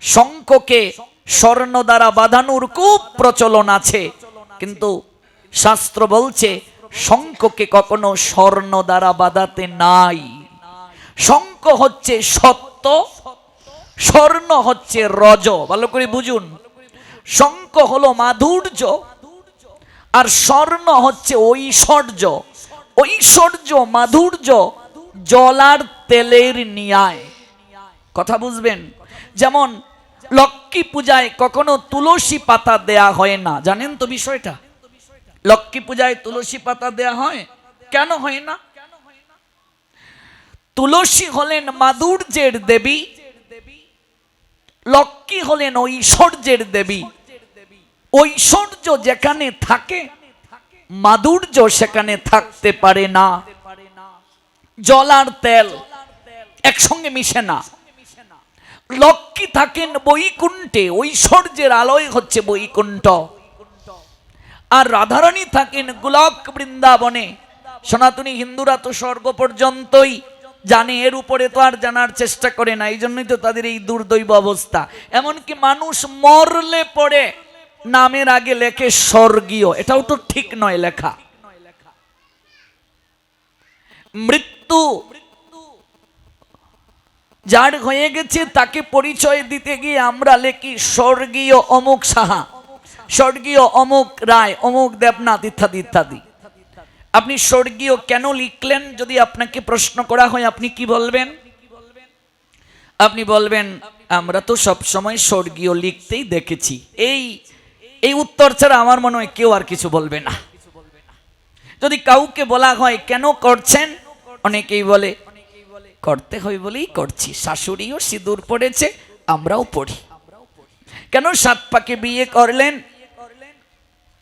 শঙ্খকে স্বর্ণ দ্বারা বাঁধানোর খুব প্রচলন আছে। কিন্তু শাস্ত্র বলছে শঙ্খকে কখনো স্বর্ণ দ্বারা বাঁধাতে নাই। শঙ্খ হচ্ছে সত্য স্বর্ণ হচ্ছে রজ। ভালো করে বুঝুন। শঙ্খ হলো মাধুর্য আর স্বর্ণ হচ্ছে ঐশ্বর্য। ঐশ্বর্য মাধুর্য জলার তেলের নিয়ায়। কথা বুঝবেন? যেমন লক্ষ্মী পূজায় কখনো তুলসী পাতা দেয়া হয় না। জানেন তো বিষয়টা? লক্ষ্মী পূজায় তুলসী পাতা দেয়া হয়? কেন হয় না? তুলসী হলেন মাধুর্যের দেবী, লক্ষ্মী হলেন ঐশ্বর্যের দেবী। ঐশ্বর্য যেখানে থাকে, মাধুর্য সেখানে থাকতে পারে না। জল আর তেল একসঙ্গে মিশে না। লক্ষ্মী থাকেন বৈকুণ্ঠে, ঐশ্বর্যের আলোয় হচ্ছে বৈকুণ্ঠ। আর রাধারানী থাকেন গোলক বৃন্দাবনে। সনাতনী হিন্দুরা তো স্বর্গ পর্যন্তই জানে, এর উপরে তো আর জানার চেষ্টা করে না এই জন্যই তো তাদের এই দুর্দৈব অবস্থা। এমনকি মানুষ মরলে পড়ে নামের আগে লেখে স্বর্গীয়, এটাও তো ঠিক নয় লেখা। মৃত্যু যার হয়ে গেছে তাকে পরিচয় দিতে গিয়ে আমরা লেখি স্বর্গীয় অমুক সাহা, স্বর্গীয় অমুক রায়, অমুক দেবনাথ ইত্যাদি ইত্যাদি। আপনি স্বর্গীয় কেন লিখলেন? যদি আপনাকে প্রশ্ন করা হয়, আপনি কি বলবেন? আপনি বলবেন, আমরা তো সব সময় স্বর্গীয় লিখতেই দেখেছি। এই এই উত্তর ছাড়া আমার মনে হয় কেউ আর কিছু বলবে না। যদি কাউকে বলা হয়, কেন করছেন? অনেকেই বলে করতে হয় বলেই করছি। শাশুড়িও সিঁদুর পড়েছে, আমরাও পড়ি। কেন সাত পাকে বিয়ে করলেন?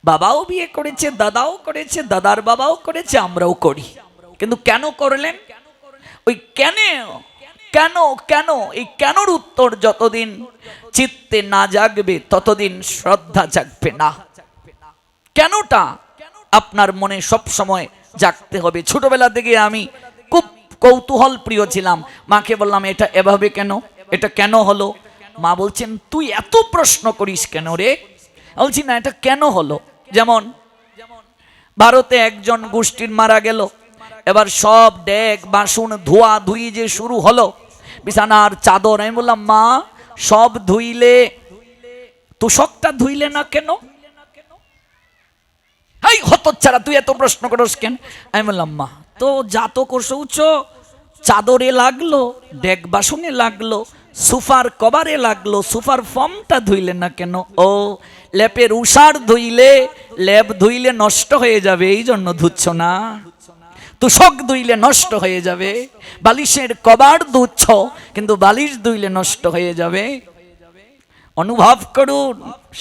বাবাও বিয়ে করেছে, দাদাও করেছে, দাদার বাবাও করেছে, আমরাও করি। কিন্তু কেন করলেন? ওই কেন কেন কেন, এই কেনর উত্তর যতদিন চিত্তে না জাগবে, ততদিন শ্রদ্ধা জাগবে না। কেনটা? আপনার মনে সব সময় জাগতে হবে। ছোটবেলা থেকে আমি কৌতূহল প্রিয় ছিলাম। মাকে বললাম, এটা এভাবে কেন? এটা কেন হলো? মা বলছেন, তুই এত প্রশ্ন করিস কেন রে? বলছি, না, এটা কেন হলো? যেমন, ভারতে একজন গোষ্ঠীর মারা গেল। এবার সব ডেক, বাসন, ধোয়া, ধুই যে শুরু হলো, বিছানার চাদর, আমি বললাম, মা, সব ধুইলে, তোষকটা ধুইলে না কেন? এই হতচ্ছাড়া, তুই এত প্রশ্ন করস কেন? আমি বললাম, মা তো জাতক শৌচ, চাদরে লাগল ডেক বাসনে লাগল, সুফার কভারে লাগল, সুফার ফর্মটা ধুইলে না কেন? ও, লেপের উষার ধুইলে, লেপ ধুইলে নষ্ট হয়ে যাবে, এই জন্য ধুচ্ছ না। তুষক ধুইলে নষ্ট হয়ে যাবে, বালিশের কবার ধুচ্ছ, কিন্তু বালিশ ধুইলে নষ্ট হয়ে যাবে। অনুভব করুন,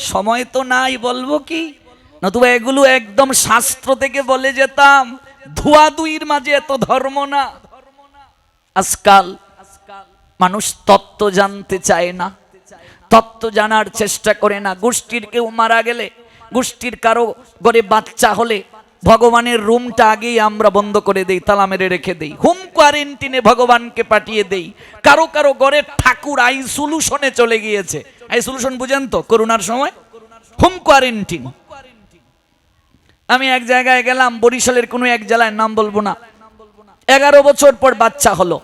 সময় তো নাই, বলব কি? নতুবা এগুলো একদম শাস্ত্র থেকে বলে যেতাম ধোয়া দুইয়ের মাঝে এত ধর্ম না। আজকাল মানুষ তত্ত্ব জানতে চায় না। তত্ত্ব জানার চেষ্টা করে না। গোষ্ঠীর কেউ মারা গেলে, গোষ্ঠীর কারও ঘরে বাচ্চা হলে ভগবানের রুমটা আগেই আমরা বন্ধ করে দেই, তালা মেরে রেখে দেই। হোম কোয়ারেন্টিনে ভগবানকে পাঠিয়ে দেই। কারও কারও ঘরে ঠাকুর আই সলিউশনে চলে গিয়েছে। আই সলিউশন বুঝেন তো করোনার সময়? Home quarantine. আমি এক জায়গায় গেলাম, বরিশালের কোনো এক জেলায় নাম বলব না। এগারো বছর পর বাচ্চা হলো।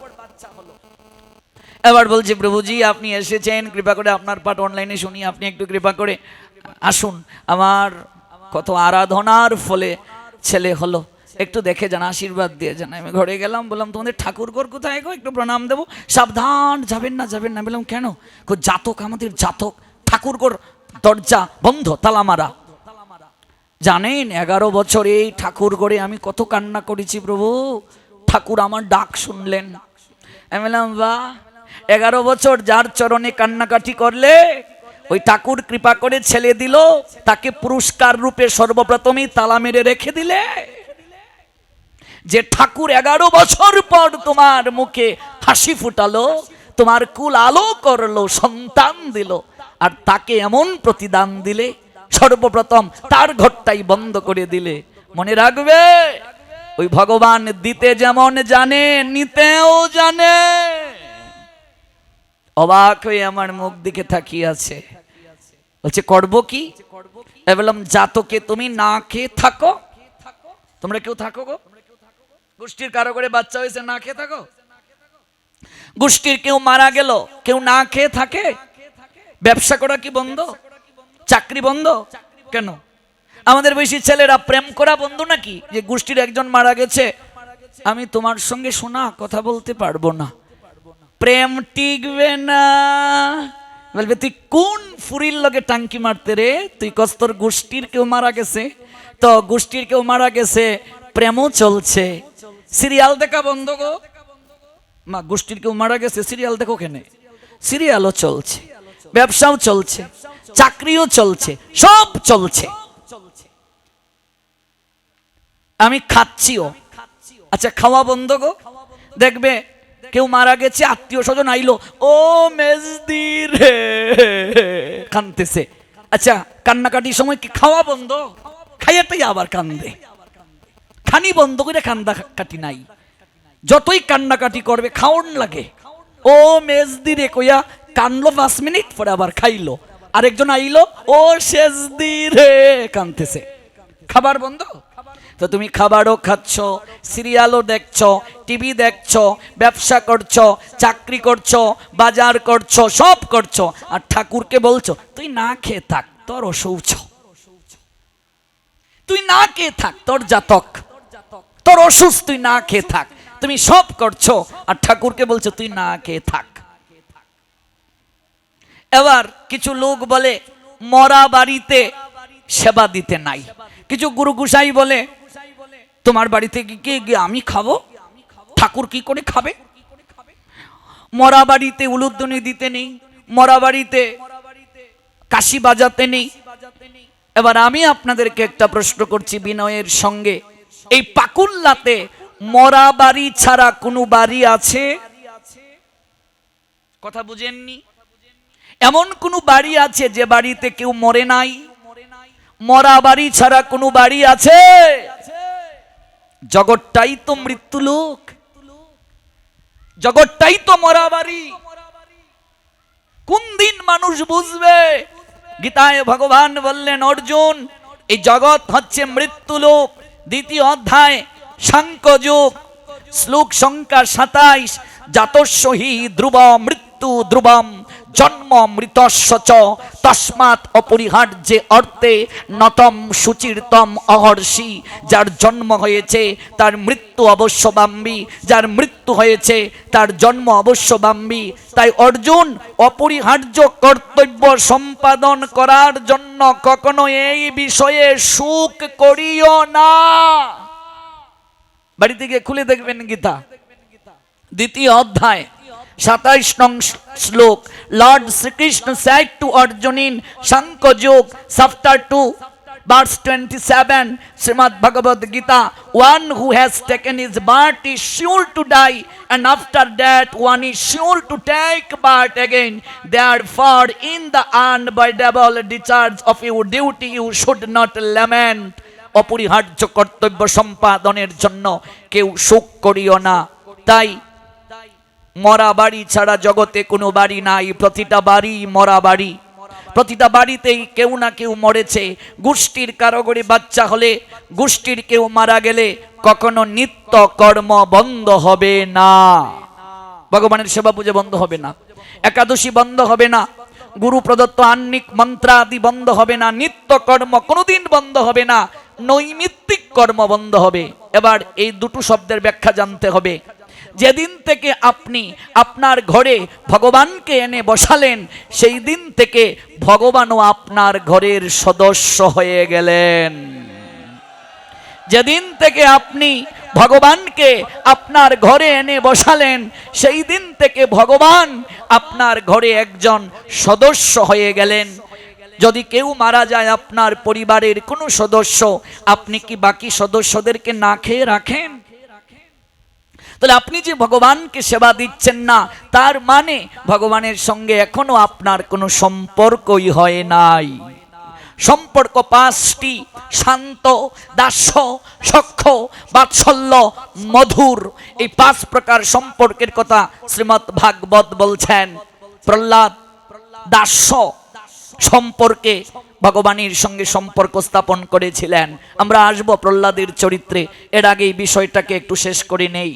এবার বলছি, প্রভুজি, আপনি এসেছেন, কৃপা করে আপনার পাঠ অনলাইনে শুনি, আপনি একটু কৃপা করে আসুন। আমার কত আরাধনার ফলে ছেলে হলো। একটু দেখে যান, আশীর্বাদ দিয়ে যান। আমি ঘরে গেলাম, বললাম, তোমাদের ঠাকুর ঘর কোথায় গো? একটু প্রণাম দেবো। সাবধান, যাবেন না যাবেন না। বললাম, কেন? জাতক, আমাদের জাতক। ঠাকুর ঘর, দরজা বন্ধ, তালা মারা। জানেন, এগারো বছর এই ঠাকুর গড়ে আমি কত কান্না করেছি প্রভু। ঠাকুর আমার ডাক শুনলেন। আমি বললাম বা এগারো বছর যার চরণে কান্নাকাটি করলে, ওই ঠাকুর কৃপা করে ছেলে দিল, তাকে পুরস্কার রূপে সর্বপ্রথমেই তালা মেরে রেখে দিলে। যে ঠাকুর এগারো বছর পর তোমার মুখে হাসি ফুটালো, তোমার কুল আলো করল, সন্তান দিল, আর তাকে এমন প্রতিদান দিলে সর্বপ্রথম তার ঘরটাই বন্ধ করে দিলে। মনে রাখবে? ওই ভগবান দিতে যেমন জানে, নিতেও জানে। অবাক হয়ে আমার মুখ দিকে তাকিয়ে আছে বলছে, করব কি? বললাম, জাতকে তুমি না খেয়ে থাকো। তোমরা কেউ থাকো গো? গোষ্ঠীর কারও করে বাচ্চা হয়েছে, না খেয়ে থাকো? গোষ্ঠীর কেউ মারা গেল, কেউ না খেয়ে থাকে? ব্যবসা করা কি বন্ধ? চাকরি বন্ধ? কেন? আমাদের বেশি ছেলেরা প্রেম করা বন্ধ নাকি? যে গোষ্ঠীর একজন মারা গেছে, আমি তোমার সঙ্গে শোনা কথা বলতে পারব না। প্রেম টিকবে না। বলবে, তুই কোন ফুরির লগে টাঙ্কি মারতে রে? তুই কস্তর গোষ্ঠীর কেউ মারা গেছে? তো গোষ্ঠীর কেউ মারা গেছে, প্রেমও চলছে। সিরিয়াল দেখা বন্ধ গো। মা, গোষ্ঠীর কেউ মারা গেছে, সিরিয়াল দেখো কেনে? সিরিয়ালও চলছে, ব্যবসাও চলছে। চাকরিও চলছে, সব চলছে। আমি খাচ্ছিও। আচ্ছা খাওয়া বন্ধ গো। দেখবে কেউ মারা গেছে, আত্মীয় স্বজন আইলো, ও মেজদি রে। কানতেছে। আচ্ছা কান্নাকাটির সময় কি খাওয়া বন্ধ? খাইয়াটাই আবার কান্দে। খানি বন্ধ করে কান্দা কাটি নাই। যতই কান্নাকাটি করবে, খাওন লাগে। ও মেজদি রে কইয়া কানলো পাঁচ মিনিট পরে আবার খাইলো। আরেকজন আইলো, ও শেষদি রে কানতেছে খাবার বন্ধ? তো তুমি খাবারও খাচ্ছ, সিরিয়ালও দেখছ, টিভি দেখছ, ব্যবসা করছ, চাকরি করছ, বাজার করছ, সব করছ। আর ঠাকুরকে বলছো, তুই না খেয়ে থাক, তোর অসৌচ তুই না খেয়ে থাক, তোর জাতক। তোর অসুস্থ তুই না খেয়ে থাক। তুমি সব করছ। আর ঠাকুরকে বলছো, তুই না খেয়ে থাক। এবার কিছু লোক বলে, মরা বাড়িতে সেবা দিতে নাই। কিছু গুরু গুসাই বলে, তোমার বাড়িতে গিয়ে গিয়ে আমি খাব? ঠাকুর কি করে খাবে? মরা বাড়িতে উলুধ্বনি দিতে নেই, মরা বাড়িতে কাশি বাজাতে নেই। এবার আমি আপনাদেরকে একটা প্রশ্ন করছি বিনয়ের সঙ্গে। এই পাকুল্লাতে মরা বাড়ি ছাড়া কোনো বাড়ি আছে? কথা বুঝেননি? এমন কোনো বাড়ি আছে যে বাড়িতে কেউ মরে নাই? মরা বাড়ি ছাড়া কোনো বাড়ি আছে? জগৎটাই তো মৃত্যু লোক জগৎটাই তো মরা বাড়ি। কোন দিন মানুষ বুঝবে? গীতায় ভগবান বললেন, অর্জুন, এই জগৎ হচ্ছে মৃত্যু লোক দ্বিতীয় অধ্যায় সাংকযোগ শ্লোক সংখ্যা সাতাইশ জাতস্বহি ধ্রুব মৃত্যু ধ্রুবম। জন্ম মৃতস্য চ তস্মাৎ অপরিহার্যে অর্থে নতম সুচিরতম অহর্ষি। যার জন্ম হয়েছে, তার মৃত্যু অবশ্যবাম্বী যার মৃত্যু হয়েছে, তার জন্ম অবশ্যবাম্বী তাই অর্জুন অপরিহার্য কর্তব্য সম্পাদন করার জন্য কখনো এই বিষয়ে সুখ করিও না। বাড়ি থেকে খুলে দেখবেন গীতা। দ্বিতীয় অধ্যায়। সাতাইশ নং শ্লোক lord Shrikrishna said to Arjun in Shankajog, chapter 2, verse 27, Srimad Bhagavad Gita, one who has taken his birth is sure to die, and after that one is sure to take birth again. Therefore, in the unavoidable discharge of your duty, you should not lament. অপরিহার্য কর্তব্য সম্পাদনের জন্য কেউ শোক করিও না তাই মরা বাড়ি ছাড়া জগতে কোনো বাড়ি নাই, প্রতিটা বাড়ি মরা বাড়ি। প্রতিটা বাড়িতেই কেউ না কেউ মরেছে। গোষ্ঠীর কারোগরি বাচ্চা হলে গোষ্ঠীর কেউ মারা গেলে কখনো নিত্য কর্ম বন্ধ হবে না। ভগবানের সেবা পুজো বন্ধ হবে না। একাদশী বন্ধ হবে না। গুরু প্রদত্ত আন্নিক মন্ত্রাদি বন্ধ হবে না। নিত্য কর্ম কোনোদিন বন্ধ হবে না। নৈমিত্তিক কর্ম বন্ধ হবে। এবার এই দুটো শব্দের ব্যাখ্যা জানতে হবে। যেদিন থেকে আপনি আপনার ঘরে ভগবানকে এনে বসালেন, সেই দিন থেকে ভগবানও আপনার ঘরের সদস্য হয়ে গেলেন। যেদিন থেকে আপনি ভগবানকে আপনার ঘরে এনে বসালেন, সেই দিন থেকে ভগবান আপনার ঘরে একজন সদস্য হয়ে গেলেন। যদি কেউ মারা যায় আপনার পরিবারের কোনো সদস্য, আপনি কি বাকি সদস্যদেরকে না খেয়ে রাখেন? তাহলে আপনি যে ভগবানকে সেবা দিচ্ছেন না, তার মানে ভগবানের সঙ্গে এখনও আপনার কোনো সম্পর্কই হয় নাই। সম্পর্ক পাঁচটি, শান্ত দাস্য সক্ষ, বাৎসল্য, মধুর। এই পাঁচ প্রকার সম্পর্কের কথা শ্রীমৎ ভাগবত বলছেন। প্রহ্লাদ দাস্য সম্পর্কে ভগবানের সঙ্গে সম্পর্ক স্থাপন করেছিলেন। আমরা আসব প্রহ্লাদের চরিত্রে। এর আগে এই বিষয়টাকে একটু শেষ করে নেই।